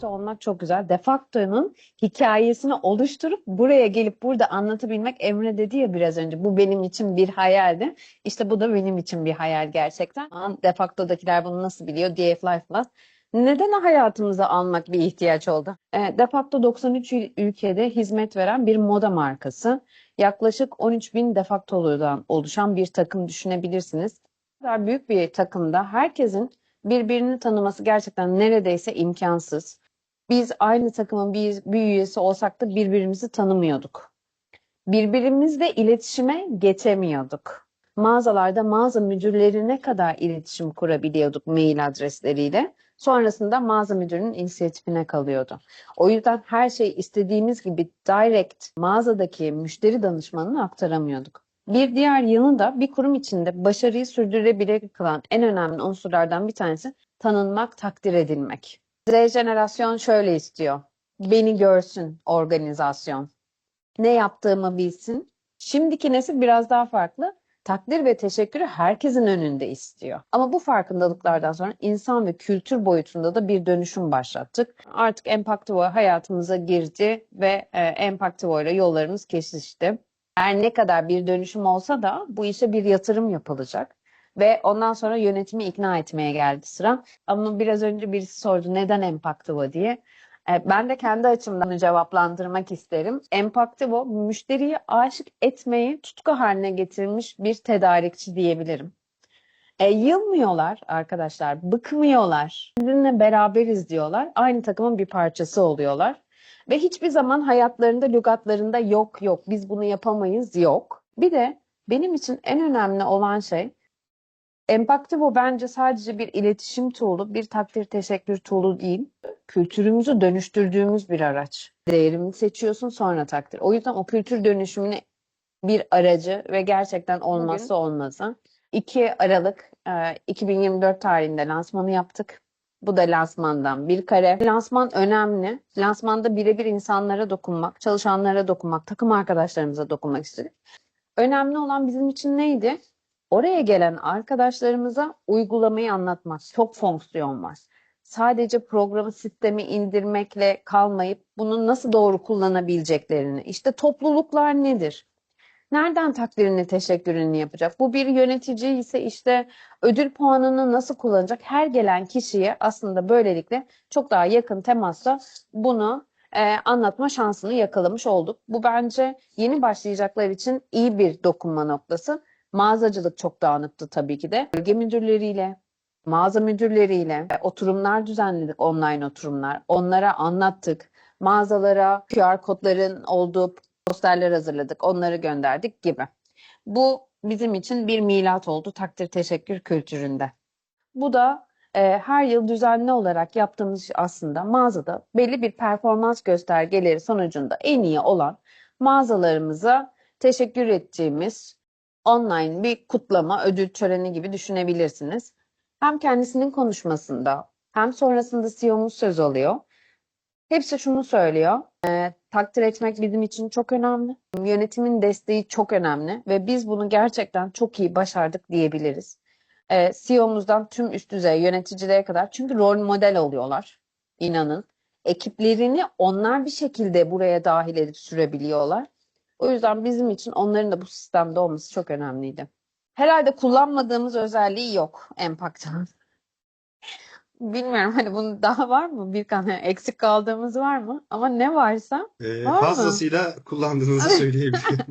facto olmak çok güzel. De facto'nun hikayesini oluşturup buraya gelip burada anlatabilmek Emre dedi ya biraz önce bu benim için bir hayaldi. İşte bu da benim için bir hayal gerçekten. Ama De facto'dakiler bunu nasıl biliyor? DF Life Plus. Neden hayatımıza almak bir ihtiyaç oldu? E, De facto 93 ül- ülkede hizmet veren bir moda markası. Yaklaşık 13 bin defaktoludan oluşan bir takım düşünebilirsiniz. Bu kadar büyük bir takımda herkesin birbirini tanıması gerçekten neredeyse imkansız. Biz aynı takımın bir, bir üyesi olsak da birbirimizi tanımıyorduk. Birbirimizle iletişime geçemiyorduk. Mağazalarda mağaza müdürlerine kadar iletişim kurabiliyorduk mail adresleriyle. Sonrasında mağaza müdürünün inisiyatifine kalıyordu. O yüzden her şeyi istediğimiz gibi direct mağazadaki müşteri danışmanına aktaramıyorduk. Bir diğer yanı da bir kurum içinde başarıyı sürdürülebilir kılan en önemli unsurlardan bir tanesi tanınmak, takdir edilmek. Z jenerasyon şöyle istiyor. Beni görsün organizasyon. Ne yaptığımı bilsin. Şimdiki nesil biraz daha farklı. Takdir ve teşekkürü herkesin önünde istiyor. Ama bu farkındalıklardan sonra insan ve kültür boyutunda da bir dönüşüm başlattık. Artık Empactivo hayatımıza girdi ve e, Empactivo ile yollarımız kesişti. Her ne kadar bir dönüşüm olsa da bu işe bir yatırım yapılacak. Ve ondan sonra yönetimi ikna etmeye geldi sıra. Ama biraz önce birisi sordu neden Empactivo diye. E, Ben de kendi açımdan cevaplandırmak isterim. Empactivo müşteriyi aşık etmeyi tutku haline getirmiş bir tedarikçi diyebilirim. E, yılmıyorlar arkadaşlar, bıkmıyorlar. Sizinle beraberiz diyorlar. Aynı takımın bir parçası oluyorlar. Ve hiçbir zaman hayatlarında, lügatlarında yok yok biz bunu yapamayız yok. Bir de benim için en önemli olan şey Empactivo bence sadece bir iletişim tool'u, bir takdir teşekkür tool'u değil. Kültürümüzü dönüştürdüğümüz bir araç. Değerini seçiyorsun sonra takdir. O yüzden o kültür dönüşümüne bir aracı ve gerçekten olmazsa olmazı. 2 Aralık e, 2024 tarihinde lansmanı yaptık. Bu da lansmandan bir kare. Lansman önemli. Lansmanda birebir insanlara dokunmak, çalışanlara dokunmak, takım arkadaşlarımıza dokunmak istedik. Önemli olan bizim için neydi? Oraya gelen arkadaşlarımıza uygulamayı anlatmak. Çok fonksiyon var. Sadece programı sistemi indirmekle kalmayıp bunu nasıl doğru kullanabileceklerini. İşte topluluklar nedir? Nereden takdirini, teşekkürünü yapacak? Bu bir yönetici ise işte ödül puanını nasıl kullanacak? Her gelen kişiye aslında böylelikle çok daha yakın temasla bunu e, anlatma şansını yakalamış olduk. Bu bence yeni başlayacaklar için iyi bir dokunma noktası. Mağazacılık çok dağınıktı tabii ki de. Bölge müdürleriyle, mağaza müdürleriyle e, oturumlar düzenledik, online oturumlar. Onlara anlattık. Mağazalara QR kodların olduğu posterler hazırladık, onları gönderdik gibi. Bu bizim için bir milat oldu takdir teşekkür kültüründe. Bu da e, her yıl düzenli olarak yaptığımız aslında mağazada belli bir performans göstergeleri sonucunda en iyi olan mağazalarımıza teşekkür ettiğimiz online bir kutlama, ödül töreni gibi düşünebilirsiniz. Hem kendisinin konuşmasında hem sonrasında CEO'muz söz alıyor. Hepsi şunu söylüyor. e, takdir etmek bizim için çok önemli. Yönetimin desteği çok önemli ve biz bunu gerçekten çok iyi başardık diyebiliriz. E, CEO'muzdan tüm üst düzey yöneticilere kadar çünkü rol model oluyorlar. İnanın. Ekiplerini onlar bir şekilde buraya dahil edip sürebiliyorlar. O yüzden bizim için onların da bu sistemde olması çok önemliydi. Herhalde kullanmadığımız özelliği yok Empact'ın. Bilmiyorum hani bunun daha var mı? Bir tane eksik kaldığımız var mı? Ama ne varsa Ee, Var mı? fazlasıyla kullandığınızı söyleyebilirim.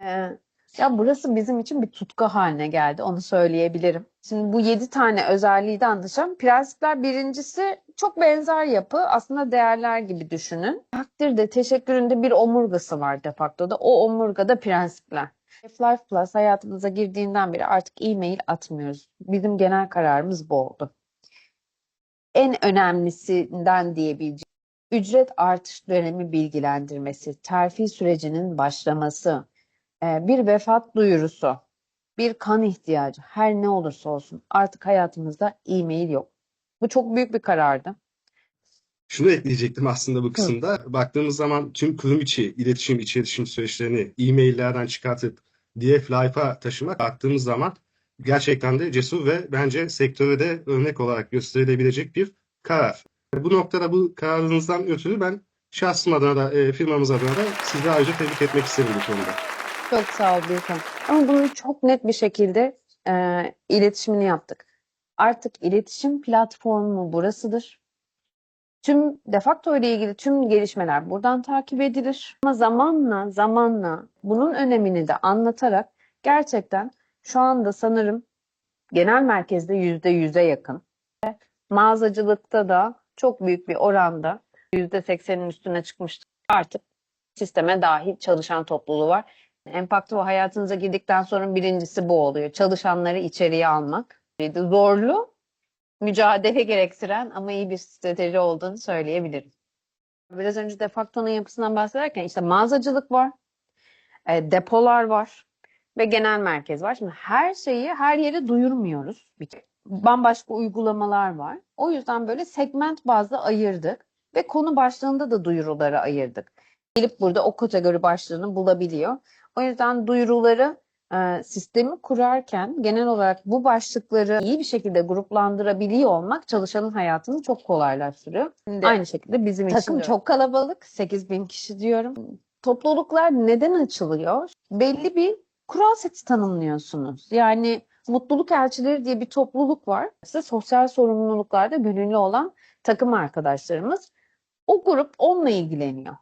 e, ya burası bizim için bir tutku haline geldi. Onu söyleyebilirim. Şimdi bu yedi tane özelliği de anlatacağım. Prensipler birincisi çok benzer yapı. Aslında değerler gibi düşünün. Takdirde, teşekküründe bir omurgası var de facto da. O omurgada prensipler. Life Plus hayatımıza girdiğinden beri artık e-mail atmıyoruz. Bizim genel kararımız bu oldu. En önemlisinden diyebileceğim ücret artış dönemi bilgilendirmesi, terfi sürecinin başlaması, bir vefat duyurusu, bir kan ihtiyacı, her ne olursa olsun artık hayatımızda e-mail yok. Bu çok büyük bir karardı. Şunu ekleyecektim aslında bu kısımda. Baktığımız zaman tüm kurum içi iletişim, iletişim süreçlerini e-maillerden çıkartıp DF Life'a taşımak baktığımız zaman gerçekten de cesur ve bence sektöre de örnek olarak gösterilebilecek bir karar. Bu noktada bu kararınızdan ötürü ben şahsım adına da e, firmamız adına da sizi ayrıca tebrik etmek isterim bu konuda. Çok sağ ol Birkan. Ama bunun çok net bir şekilde e, iletişimini yaptık. Artık iletişim platformu burasıdır. Tüm defakto ile ilgili tüm gelişmeler buradan takip edilir. Ama zamanla zamanla bunun önemini de anlatarak gerçekten şu anda sanırım genel merkezde yüzde yüze yakın. Mağazacılıkta da çok büyük bir oranda yüzde seksenin üstüne çıkmıştır. Artık sisteme dahil çalışan topluluğu var. Empakto hayatınıza girdikten sonra birincisi bu oluyor. Çalışanları içeriye almak. Zorlu, mücadele gerektiren ama iyi bir strateji olduğunu söyleyebilirim. Biraz önce defaktonun yapısından bahsederken işte mağazacılık var, e, depolar var ve genel merkez var. Şimdi her şeyi her yere duyurmuyoruz. Bambaşka uygulamalar var. O yüzden böyle segment bazlı ayırdık ve konu başlığında da duyuruları ayırdık. Gelip burada o kategori başlığını bulabiliyor. O yüzden duyuruları e, sistemi kurarken genel olarak bu başlıkları iyi bir şekilde gruplandırabiliyor olmak çalışanın hayatını çok kolaylaştırıyor. Aynı şekilde bizim için Takım çok kalabalık. 8 bin kişi diyorum. Topluluklar neden açılıyor? Belli bir kural seti tanımlıyorsunuz. Yani mutluluk elçileri diye bir topluluk var. İşte sosyal sorumluluklarda gönüllü olan takım arkadaşlarımız. O grup onunla ilgileniyor.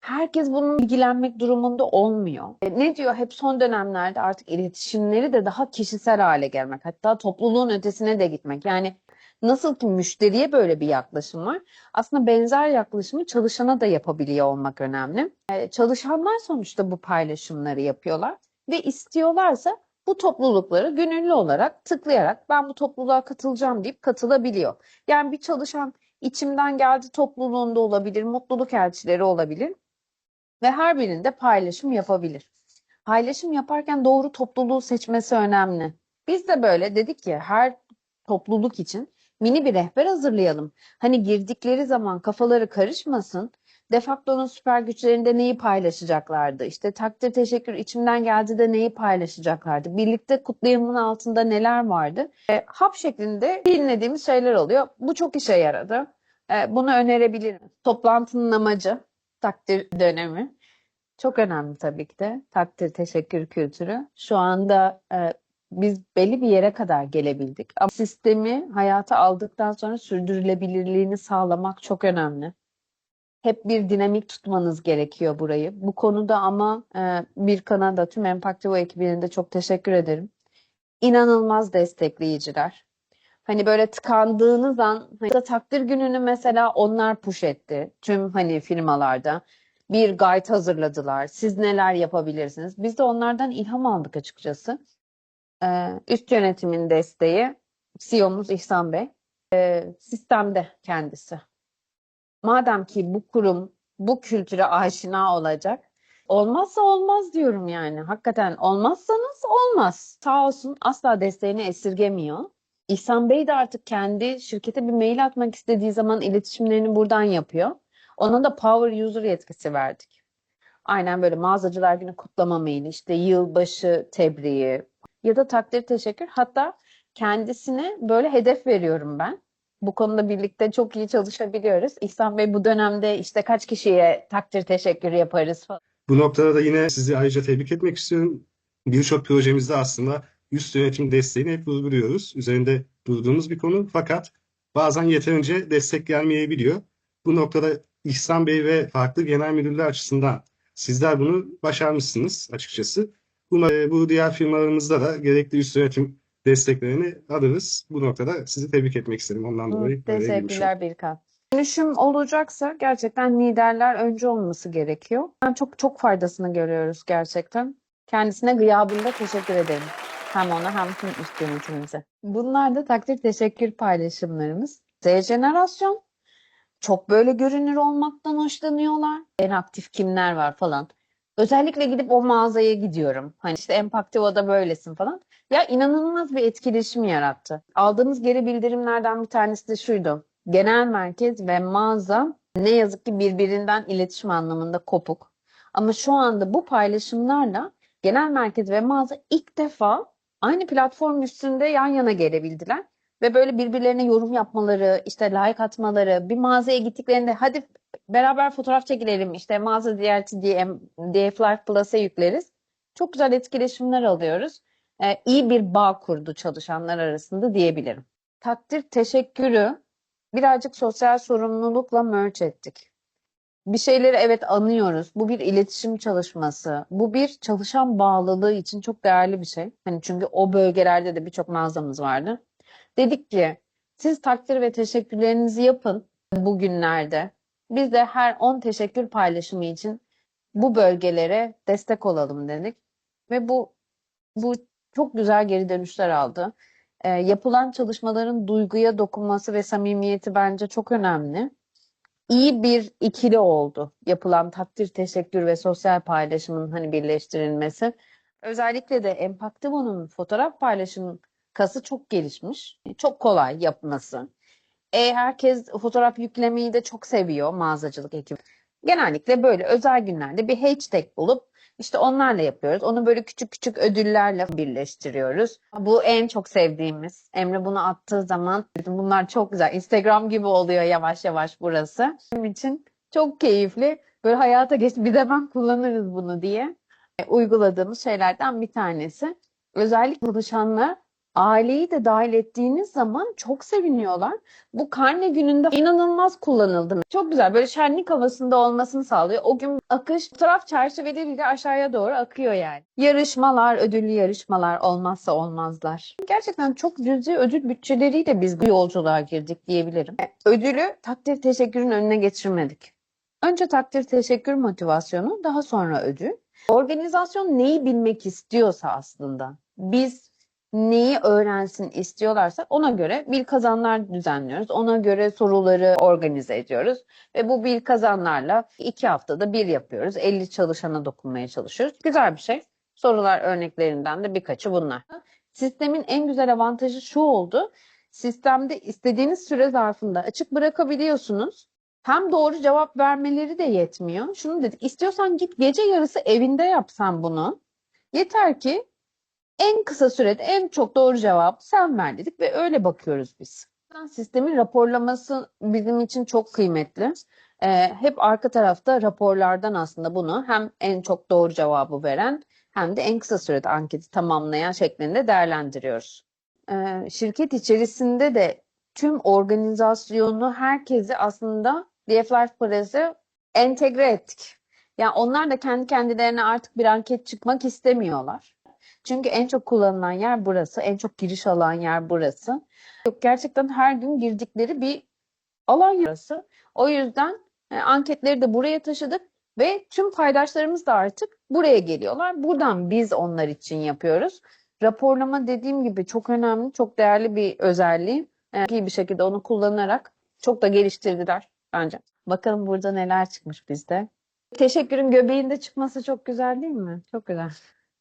Herkes bunun ilgilenmek durumunda olmuyor. E, Ne diyor hep son dönemlerde artık iletişimleri de daha kişisel hale gelmek. Hatta topluluğun ötesine de gitmek. Yani nasıl ki müşteriye böyle bir yaklaşım var. Aslında benzer yaklaşımı çalışana da yapabiliyor olmak önemli. E, Çalışanlar sonuçta bu paylaşımları yapıyorlar ve istiyorlarsa bu toplulukları gönüllü olarak tıklayarak ben bu topluluğa katılacağım deyip katılabiliyor. Yani bir çalışan içimden geldi topluluğunda olabilir, mutluluk elçileri olabilir ve her birinde paylaşım yapabilir. Paylaşım yaparken doğru topluluğu seçmesi önemli. Biz de böyle dedik ki her topluluk için mini bir rehber hazırlayalım. Hani girdikleri zaman kafaları karışmasın. Defakto'nun süper güçlerinde neyi paylaşacaklardı? İşte takdir teşekkür içimden geldi de neyi paylaşacaklardı? Birlikte kutlayımın altında neler vardı? E, hap şeklinde dinlediğimiz şeyler oluyor. Bu çok işe yaradı. E, bunu önerebilirim. Toplantının amacı takdir dönemi. Çok önemli tabii ki de takdir teşekkür kültürü. Şu anda e, biz belli bir yere kadar gelebildik. Ama sistemi hayata aldıktan sonra sürdürülebilirliğini sağlamak çok önemli. Hep bir dinamik tutmanız gerekiyor burayı. Bu konuda ama e, Birkan'a da tüm Empaktivo ekibine de çok teşekkür ederim. İnanılmaz destekleyiciler. Hani böyle tıkandığınız an hani da takdir gününü mesela onlar push etti. Tüm hani firmalarda bir guide hazırladılar. Siz neler yapabilirsiniz? Biz de onlardan ilham aldık açıkçası. Ee, üst yönetimin desteği CEO'muz İhsan Bey. Ee, sistemde kendisi. Madem ki bu kurum bu kültüre aşina olacak, olmazsa olmaz diyorum yani. Hakikaten olmazsanız olmaz. Sağ olsun asla desteğini esirgemiyor. İhsan Bey de artık kendi şirkete bir mail atmak istediği zaman iletişimlerini buradan yapıyor. Ona da Power User yetkisi verdik. Aynen böyle mağazacılar günü kutlama maili, işte yılbaşı tebriği ya da takdir teşekkür. Hatta kendisine böyle hedef veriyorum ben. Bu konuda birlikte çok iyi çalışabiliyoruz. İhsan Bey bu dönemde işte kaç kişiye takdir teşekkür yaparız falan. Bu noktada da yine sizi ayrıca tebrik etmek istiyorum. Birçok projemizde aslında üst yönetim desteğini hep vurguluyoruz. Üzerinde durduğumuz bir konu. Fakat bazen yeterince destek gelmeyebiliyor. Bu noktada İhsan Bey ve farklı genel müdürler açısından sizler bunu başarmışsınız açıkçası. Bu, e, bu diğer firmalarımızda da gerekli üst yönetim desteklerini alırız. Bu noktada sizi tebrik etmek istedim. Ondan dolayı böyle. Teşekkürler Birkan. Dönüşüm olacaksa gerçekten liderler önce olması gerekiyor. Ben çok çok faydasını görüyoruz gerçekten. Kendisine gıyabında teşekkür ederim. Hem ona hem tüm üst yönetimimize. Bunlar da takdir teşekkür paylaşımlarımız. Z jenerasyon çok böyle görünür olmaktan hoşlanıyorlar. En aktif kimler var falan. Özellikle gidip o mağazaya gidiyorum. Hani işte Empaktivo'da böylesin falan. Ya inanılmaz bir etkileşim yarattı. Aldığımız geri bildirimlerden bir tanesi de şuydu. Genel merkez ve mağaza ne yazık ki birbirinden iletişim anlamında kopuk. Ama şu anda bu paylaşımlarla genel merkez ve mağaza ilk defa aynı platform üstünde yan yana gelebildiler. Ve böyle birbirlerine yorum yapmaları, işte like atmaları, bir mağazaya gittiklerinde hadi beraber fotoğraf çekilelim, işte mağaza ziyareti diye DFLife Plus'a yükleriz. Çok güzel etkileşimler alıyoruz. Ee, iyi bir bağ kurdu çalışanlar arasında diyebilirim. Takdir teşekkürü birazcık sosyal sorumlulukla merge ettik. Bir şeyleri evet anıyoruz. Bu bir iletişim çalışması. Bu bir çalışan bağlılığı için çok değerli bir şey. Hani çünkü o bölgelerde de birçok mağazamız vardı. Dedik ki siz takdir ve teşekkürlerinizi yapın bugünlerde. Biz de her 10 teşekkür paylaşımı için bu bölgelere destek olalım dedik. Ve bu bu çok güzel geri dönüşler aldı. Ee, yapılan çalışmaların duyguya dokunması ve samimiyeti bence çok önemli. İyi bir ikili oldu yapılan takdir, teşekkür ve sosyal paylaşımın hani birleştirilmesi. Özellikle de Empactivo'nun fotoğraf paylaşım kası çok gelişmiş. Çok kolay yapması. E, herkes fotoğraf yüklemeyi de çok seviyor mağazacılık ekibi. Genellikle böyle özel günlerde bir hashtag bulup işte onlarla yapıyoruz. Onu böyle küçük küçük ödüllerle birleştiriyoruz. Bu en çok sevdiğimiz. Emre bunu attığı zaman bunlar çok güzel. Instagram gibi oluyor yavaş yavaş burası. Benim için çok keyifli. Böyle hayata geç bir de ben kullanırız bunu diye e, uyguladığımız şeylerden bir tanesi. Özellikle çalışanlar aileyi de dahil ettiğiniz zaman çok seviniyorlar. Bu karne gününde inanılmaz kullanıldı. Çok güzel böyle şenlik havasında olmasını sağlıyor. O gün akış fotoğraf çerçeveleriyle aşağıya doğru akıyor yani. Yarışmalar, ödüllü yarışmalar olmazsa olmazlar. Gerçekten çok cüzi ödül bütçeleriyle biz bu yolculuğa girdik diyebilirim. Ödülü takdir teşekkürün önüne geçirmedik. Önce takdir teşekkür motivasyonu, daha sonra ödül. Organizasyon neyi bilmek istiyorsa aslında biz neyi öğrensin istiyorlarsa ona göre bil kazanlar düzenliyoruz. Ona göre soruları organize ediyoruz. Ve bu bil kazanlarla iki haftada bir yapıyoruz. 50 çalışana dokunmaya çalışıyoruz. Güzel bir şey. Sorular örneklerinden de birkaçı bunlar. Sistemin en güzel avantajı şu oldu. Sistemde istediğiniz süre zarfında açık bırakabiliyorsunuz. Hem doğru cevap vermeleri de yetmiyor. Şunu dedik, istiyorsan git gece yarısı evinde yapsan bunu. Yeter ki en kısa sürede en çok doğru cevabı sen ver dedik ve öyle bakıyoruz biz. Sistemin raporlaması bizim için çok kıymetli. Ee, hep arka tarafta raporlardan aslında bunu hem en çok doğru cevabı veren hem de en kısa sürede anketi tamamlayan şeklinde değerlendiriyoruz. Ee, şirket içerisinde de tüm organizasyonu herkesi aslında DF Life Press'e entegre ettik. Yani onlar da kendi kendilerine artık bir anket çıkmak istemiyorlar. Çünkü en çok kullanılan yer burası, en çok giriş alan yer burası. Gerçekten her gün girdikleri bir alan burası. O yüzden e, anketleri de buraya taşıdık ve tüm paydaşlarımız da artık buraya geliyorlar. Buradan biz onlar için yapıyoruz. Raporlama dediğim gibi çok önemli, çok değerli bir özelliği. E, iyi bir şekilde onu kullanarak çok da geliştirdiler bence. Bakalım burada neler çıkmış bizde. Teşekkürün göbeğinde çıkması çok güzel değil mi? Çok güzel.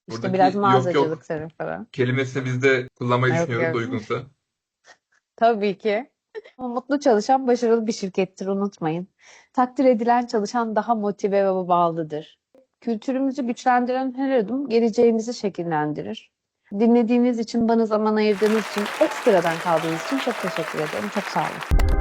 İşte Buradaki biraz yok mağazacılık yok tarafı. kelimesini biz de kullanmayı Yok, düşünüyoruz yok. uygunsa. Tabii ki. Mutlu çalışan başarılı bir şirkettir unutmayın. Takdir edilen çalışan daha motive ve bağlıdır. Kültürümüzü güçlendiren her adım geleceğimizi şekillendirir. Dinlediğiniz için, bana zaman ayırdığınız için, ekstradan kaldığınız için çok teşekkür ederim. Çok sağ olun.